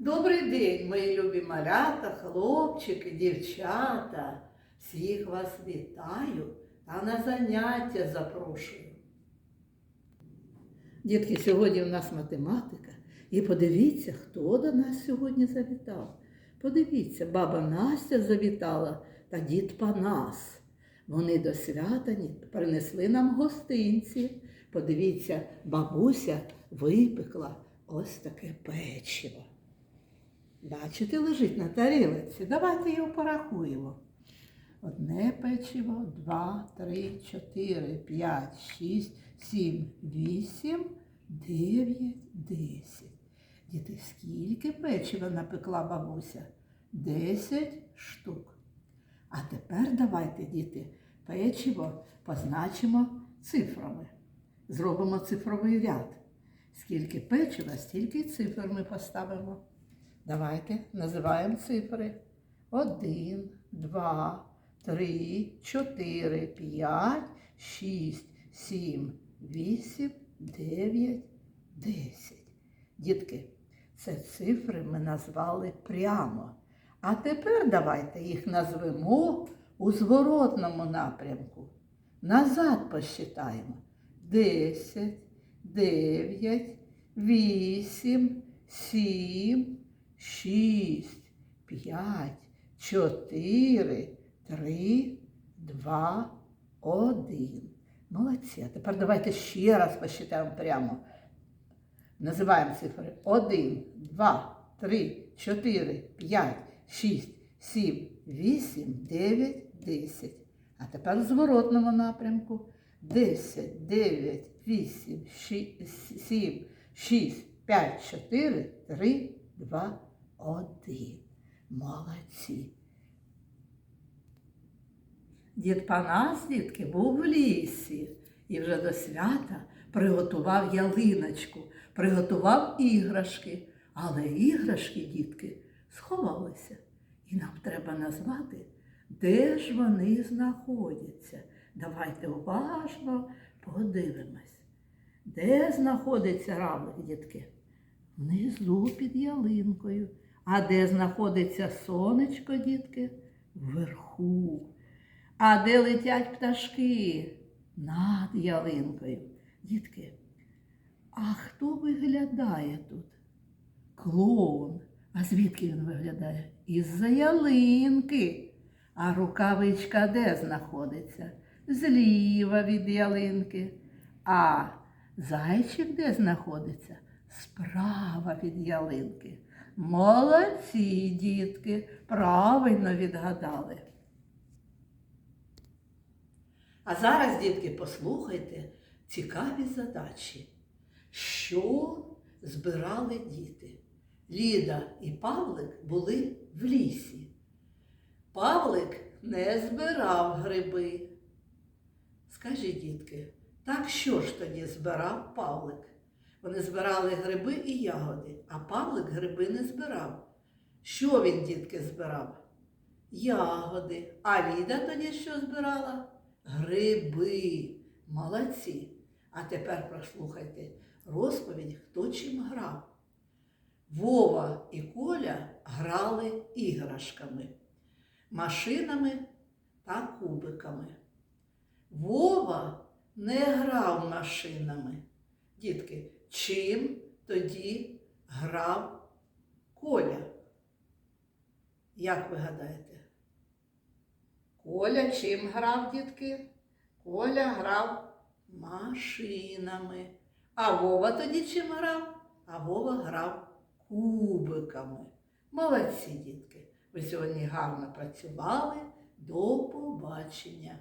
Добрий день, мої любі малята, хлопчики, дівчата. Всіх вас вітаю та на заняття запрошую. Дітки, сьогодні у нас математика. І подивіться, хто до нас сьогодні завітав. Подивіться, баба Настя завітала та дід Панас. Вони до святані принесли нам гостинці. Подивіться, бабуся випекла ось таке печиво. Бачите, лежить на тарілиці. Давайте його порахуємо. Одне печиво, два, три, чотири, п'ять, шість, сім, вісім, дев'ять, десять. Діти, скільки печива напекла бабуся? Десять штук. А тепер давайте, діти, печиво позначимо цифрами. Зробимо цифровий ряд. Скільки печива, стільки цифр ми поставимо. Давайте називаємо цифри. Один, два, три, чотири, п'ять, шість, сім, вісім, дев'ять, десять. Дітки, це цифри ми назвали прямо. А тепер давайте їх назвемо у зворотному напрямку. Назад посчитаємо. Десять, дев'ять, вісім, сім, шість, п'ять, чотири, три, два, один. Молодці. А тепер давайте ще раз посчитаємо прямо. Називаємо цифри. Один, два, три, чотири, п'ять, шість, сім, вісім, дев'ять, десять. А тепер в зворотному напрямку. Десять, дев'ять, вісім, ші- сім, шість, п'ять, чотири, три, два, один. Молодці. Дід Панас, дітки, був в лісі і вже до свята приготував ялиночку, приготував іграшки. Але іграшки, дітки, сховалися. І нам треба назвати, де ж вони знаходяться. Давайте уважно подивимось. Де знаходиться равлик, дітки? Внизу під ялинкою. А де знаходиться сонечко, дітки? Вверху. А де летять пташки? Над ялинкою. Дітки, а хто виглядає тут? Клоун. А звідки він виглядає? Із-за ялинки. А рукавичка де знаходиться? Зліва від ялинки. А зайчик де знаходиться? Справа від ялинки. Молодці, дітки, правильно відгадали. А зараз, дітки, послухайте цікаві задачі. Що збирали діти? Ліда і Павлик були в лісі. Павлик не збирав гриби. Скажіть, дітки, так що ж тоді збирав Павлик? Вони збирали гриби і ягоди, а Павлик гриби не збирав. Що він, дітки, збирав? Ягоди. А Ліда тоді що збирала? Гриби. Молодці. А тепер прослухайте розповідь, хто чим грав. Вова і Коля грали іграшками, машинами та кубиками. Вова не грав машинами. Дітки, чим тоді грав Коля? Як ви гадаєте? Коля чим грав, дітки? Коля грав машинами. А Вова тоді чим грав? А Вова грав кубиками. Молодці, дітки! Ви сьогодні гарно працювали. До побачення!